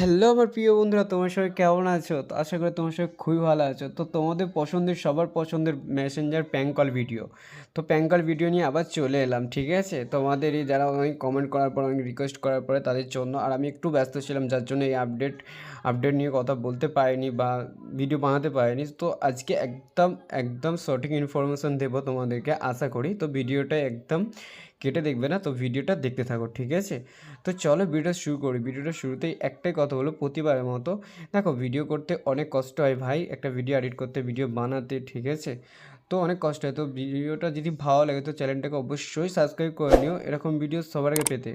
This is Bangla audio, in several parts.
হ্যালো আমার প্রিয় বন্ধুরা, তোমার সবাই কেমন আছো? তো আশা করি তোমার সবাই খুবই ভালো আছো। তো তোমাদের পছন্দের, সবার পছন্দের মেসেঞ্জার প্যাঙ্কল ভিডিও তো প্যাঙ্কল ভিডিও নিয়ে আবার চলে এলাম, ঠিক আছে? তোমাদের এই যারা অনেক কমেন্ট করার পর, অনেক রিকোয়েস্ট করার পরে তাদের জন্য, আর আমি একটু ব্যস্ত ছিলাম, যার জন্য এই আপডেট আপডেট নিয়ে কথা বলতে পারিনি বা ভিডিও বানাতে পারিনি। তো আজকে একদম একদম সঠিক ইনফরমেশান দেবো তোমাদেরকে আশা করি। তো ভিডিওটা একদম কেটে দেখবে না, তো ভিডিওটা দেখতে থাকো, ঠিক আছে? তো চলো ভিডিও শুরু করি। ভিডিওটা শুরুতেই একটাই কথা বলো প্রতিবারের মতো। দেখো ভিডিও করতে অনেক কষ্ট হয় ভাই। একটা ভিডিও এডিট করতে ভিডিও বানাতে, ঠিক আছে? তো অনেক কষ্ট হয়। তো ভিডিওটা যদি ভালো লাগে, তো চ্যানেলটাকে অবশ্যই সাবস্ক্রাইব করে নিও। এরকম ভিডিও সবার আগে পেতে।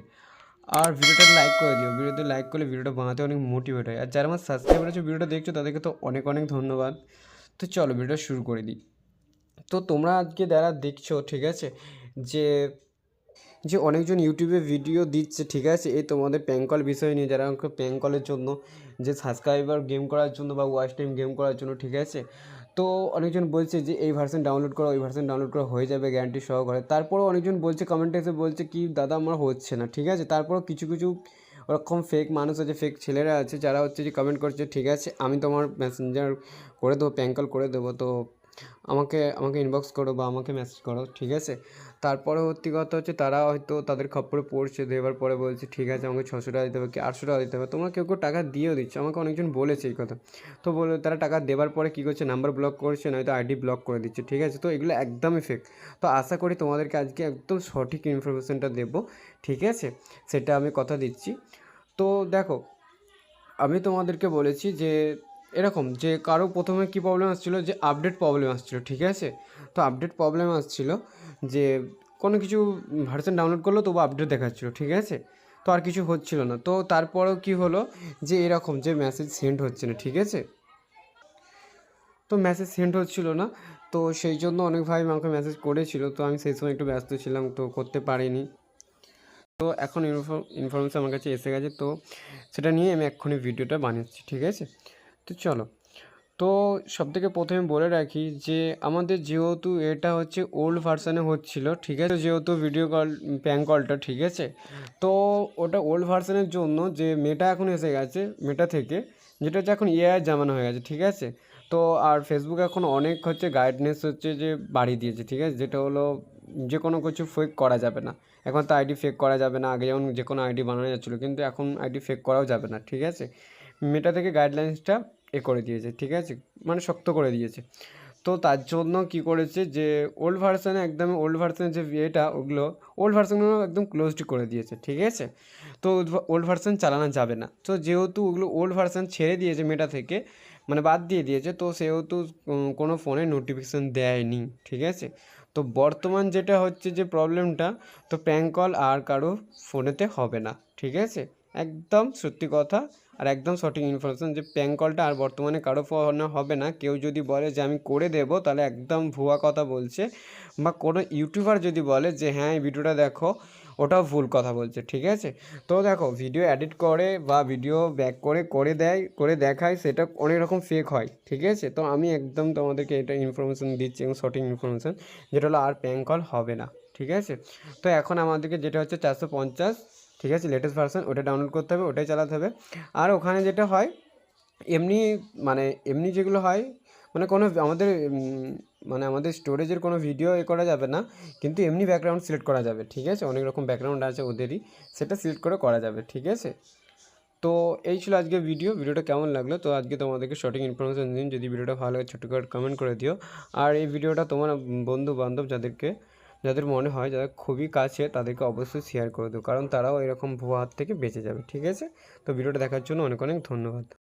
আর ভিডিওটা লাইক করে দিও। ভিডিওতে লাইক করলে ভিডিওটা বানাতে অনেক মোটিভেট হয়। আর যারা আমার সাবস্ক্রাইব করেছ ভিডিওটা দেখছ, তাদেরকে তো অনেক অনেক ধন্যবাদ। তো চলো, ভিডিওটা শুরু করে দিই। তো তোমরা আজকে যারা দেখছ, ঠিক আছে, যে যে অনেকজন ইউটিউবে ভিডিও দিচ্ছে, ঠিক আছে? এই তোমাদের প্যাঙ্কল বিষয় নিয়ে যারা আমাকে প্যাঙ্কলের জন্য, যে সাবস্ক্রাইবার গেম করার জন্য বা ওয়াচ টাইম গেম করার জন্য, ঠিক আছে? তো অনেকজন বলছে যে, এই ভার্সন ডাউনলোড করো, ওই ভার্সন ডাউনলোড করা, হয়ে যাবে গ্যারান্টি সহকারে। তারপরেও অনেকজন বলছে কমেন্টে এসে বলছে কি, দাদা, আমার হচ্ছে না। ঠিক আছে? তারপরও কিছু কিছু ওরকম ফেক মানুষ আছে ফেক ছেলেরা আছে, যারা হচ্ছে যে কমেন্ট করছে, ঠিক আছে, আমি তোমার মেসেঞ্জার করে দেবো প্যাঙ্কল করে দেবো। তো আমাকে আমাকে ইনবক্স করো বা আমাকে মেসেজ করো, ঠিক আছে? তারপরে ভর্তি কথা হচ্ছে তারা হয়তো তাদের খপ্পরে পড়ছে দেওয়ার পরে বলছে, ঠিক আছে, আমাকে ছশো টাকা দিতে হবে, কি আটশো টাকা দিতে হবে? তোমরা কেউ কেউ টাকা দিয়েও দিচ্ছে, আমাকে অনেকজন বলেছে এই কথা। তো বলে, তারা টাকা দেওয়ার পরে কী করছে নাম্বার ব্লক করছে, নয়তো আইডি ব্লক করে দিচ্ছে, ঠিক আছে? তো এগুলো একদমই ফেক তো আশা করি তোমাদেরকে আজকে একদম সঠিক ইনফরমেশনটা দেবো, ঠিক আছে? সেটা আমি কথা দিচ্ছি। তো দেখো, আমি তোমাদেরকে বলেছি যে এরকম যে কারও প্রথমে কী প্রবলেম আসছিল? যে আপডেট প্রবলেম আসছিল, ঠিক আছে? তো আপডেট প্রবলেম আসছিল যে কোনো কিছু ভার্সন ডাউনলোড করল, তবু আপডেট দেখাচ্ছিলো, ঠিক আছে? তো আর কিছু হচ্ছিল না। তো তারপরেও কি হলো? যে এরকম যে মেসেজ সেন্ড হচ্ছে না, ঠিক আছে? তো মেসেজ সেন্ড হচ্ছিল না। তো সেই জন্য অনেক ভাই আমাকে মেসেজ করেছিল। তো আমি সেই সময় একটু ব্যস্ত ছিলাম, তো করতে পারিনি। তো এখন ইনফরমেশন আমার কাছে এসে গেছে। তো সেটা নিয়ে আমি এক্ষুনি ভিডিওটা বানিয়েছি, ঠিক আছে? তো চলো। তো সব থেকে প্রথমে বলে রাখি যে, আমাদের যেহেতু এটা হচ্ছে ওল্ড ভার্সানে হচ্ছিল, ঠিক আছে? যেহেতু ভিডিও কল প্যান কলটা ঠিক আছে? তো ওটা ওল্ড ভার্সানের জন্য যে মেটা এখন এসে গেছে মেটা থেকে, যেটা হচ্ছে এখন এআই জামানো হয়ে গেছে, ঠিক আছে? তো আর ফেসবুক এখন অনেক হচ্ছে গাইডনেস হচ্ছে যে, বাড়িয়ে দিয়েছে, ঠিক আছে? যেটা হলো, যে কোনো কিছু ফেক করা যাবে না। এখন তো আইডি ফেক করা যাবে না, আগে যেমন যে কোনো আইডি বানানো যাচ্ছিল, কিন্তু এখন আইডি ফেক করাও যাবে না, ঠিক আছে? মেটা থেকে গাইডলাইন্সটা এ করে দিয়েছে, ঠিক আছে? মানে শক্ত করে দিয়েছে। তো তার জন্য কি করেছে যে ওল্ড ভার্সানে একদম ওল্ড ভার্সানের যে এটা ওগুলো ওল্ড ভার্সানগুলো একদম ক্লোজড করে দিয়েছে, ঠিক আছে? তো ওল্ড ভার্সান চালানো যাবে না। তো যেহেতু ওগুলো ওল্ড ভার্সান ছেড়ে দিয়েছে মেটা থেকে মানে বাদ দিয়ে দিয়েছে, তো সেহেতু কোনো ফোনে নোটিফিকেশান দেয়নি, ঠিক আছে? তো বর্তমান যেটা হচ্ছে যে প্রবলেমটা তো প্র্যাঙ্ক কল আর কারও ফোনেতে হবে না, ঠিক আছে? একদম সত্যি কথা আর একদম সঠিক ইনফরমেশান যে প্যাঙ্ক কলটা আর বর্তমানে কারও ফোনে হবে না। কেউ যদি বলে যে আমি করে দেব, তাহলে একদম ভুয়া কথা বলছে বা কোনো ইউটিউবার যদি বলে যে হ্যাঁ এই ভিডিওটা দেখো, ওটাও ভুল কথা বলছে, ঠিক আছে? তো দেখো ভিডিও এডিট করে বা ভিডিও ব্যাক করে করে দেয়, করে দেখায়, সেটা অনেক রকম ফেক হয়, ঠিক আছে? তো আমি একদম তোমাদেরকে এটা ইনফরমেশান দিচ্ছি এবং সঠিক ইনফরমেশান যেটা হলো আর প্যাঙ্ক কল হবে না, ঠিক আছে? তো এখন আমাদেরকে যেটা হচ্ছে চারশো পঞ্চাশ ঠিক আছে লেটেস্ট ভার্সন ওটা ডাউনলোড করতে হবে, ওটাই চালাতে হবে। আর ওখানে যেটা হয়, এমনি মানে এমনি যেগুলো হয় মানে কোনো আমাদের মানে আমাদের স্টোরেজের কোনো ভিডিও এ করা যাবে না, কিন্তু এমনি ব্যাকগ্রাউন্ড সিলেক্ট করা যাবে, ঠিক আছে? অনেক রকম ব্যাকগ্রাউন্ড আছে ওদেরই, সেটা সিলেক্ট করে করা যাবে, ঠিক আছে? তো এই ছিল আজকে ভিডিও ভিডিওটা কেমন লাগল? তো আজকে তোমাদেরকে সঠিক ইনফরমেশান দিন, যদি ভিডিওটা ভালো লাগে ছোটো করে কমেন্ট করে দিও। আর এই ভিডিওটা তোমার বন্ধু বান্ধব যাদেরকে যাদের মনে হয় যাদের খুবই কাছে, তাদেরকে অবশ্যই শেয়ার করে দেবো কারণ তারাও এরকম ভুয়া হাত থেকে বেঁচে যাবে, ঠিক আছে? তো ভিডিওটা দেখার জন্য অনেক অনেক ধন্যবাদ।